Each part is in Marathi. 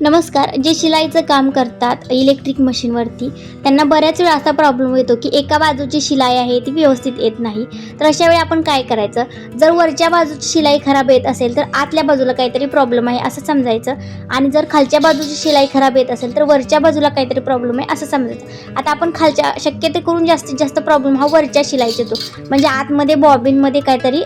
नमस्कार जे शिलाईचं काम करतात इलेक्ट्रिक मशीनवरती त्यांना बऱ्याच वेळा असा प्रॉब्लेम येतो की एका बाजूची शिलाई आहे ती व्यवस्थित येत नाही. तर अशा वेळी आपण काय करायचं? जर वरच्या बाजूची शिलाई खराब येत असेल तर आतल्या बाजूला काहीतरी प्रॉब्लेम आहे असं समजायचं. आणि जर खालच्या बाजूची शिलाई खराब येत असेल तर वरच्या बाजूला काहीतरी प्रॉब्लेम आहे असं समजायचं. आता आपण खालच्या शक्यते करून जास्तीत जास्त प्रॉब्लेम हा वरच्या शिलाईचा येतो. म्हणजे आतमध्ये बॉबिनमध्ये काहीतरी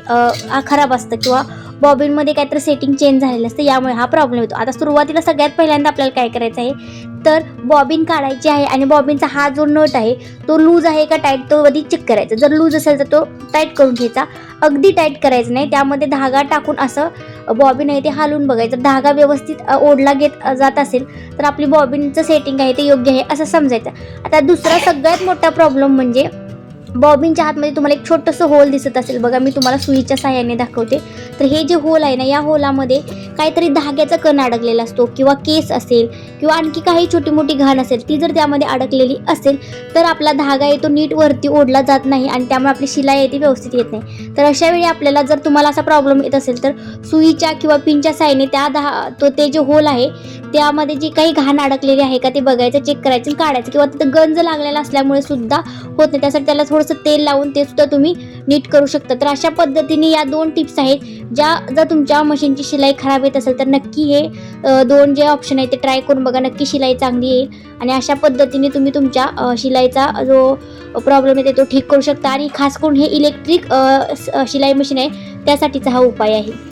खराब असतं किंवा बॉबिनमध्ये काहीतरी सेटिंग चेंज झालेलं असतं यामुळे हा प्रॉब्लेम येतो. आता सुरुवातीला सगळ्यात पहिल्यांदा आपल्याला काय करायचं आहे? तर बॉबिन काढायची आहे आणि बॉबिनचा हा जो नट आहे तो लूज आहे का टाईट तो आधी चेक करायचा. जर लूज असेल तर तो टाईट करून घ्यायचा. अगदी टाईट करायचं नाही. त्यामध्ये धागा टाकून असं बॉबिन आहे ते हालून बघायचं. धागा व्यवस्थित ओढला घेत जात असेल तर आपली बॉबिनचं सेटिंग आहे ते योग्य आहे असं समजायचं. आता दुसरा सगळ्यात मोठा प्रॉब्लेम म्हणजे बॉबिनच्या हातमध्ये तुम्हाला एक छोटंसं होल दिसत असेल. बघा मी तुम्हाला सुईच्या साह्याने दाखवते. तर हे जे होल आहे ना या होलामध्ये काहीतरी धाग्याचा कण अडकलेला असतो किंवा केस असेल किंवा आणखी काही छोटी मोठी घाण असेल ती जर त्यामध्ये अडकलेली असेल तर आपला धागा आहे तो नीट वरती ओढला जात नाही आणि त्यामुळे आपली शिलाई आहे ती व्यवस्थित येत नाही. तर अशा वेळी आपल्याला जर तुम्हाला असा प्रॉब्लेम येत असेल तर सुईच्या किंवा पिनच्या साह्याने त्या धा तो ते जे होल आहे त्यामध्ये जी काही घाण अडकलेली आहे का ते बघायचं चेक करायचं आणि काढायचं. किंवा तिथं गंज लागलेला असल्यामुळे सुद्धा होत नाही. त्यासाठी त्याला थोडंसं तेल लावून ते सुद्धा तुम्ही नीट करू शकता. तर अशा पद्धतीने या दोन टिप्स आहेत. ज्या जर तुमच्या मशीनची शिलाई खराब येत असेल तर नक्की हे दोन जे ऑप्शन आहे ते ट्राय करून बघा. नक्की शिलाई चांगली येईल. आणि अशा पद्धतीने तुम्ही तुमच्या शिलाईचा जो प्रॉब्लेम येते तो ठीक करू शकता. आणि खास करून हे इलेक्ट्रिक शिलाई मशीन आहे त्यासाठीचा हा उपाय आहे.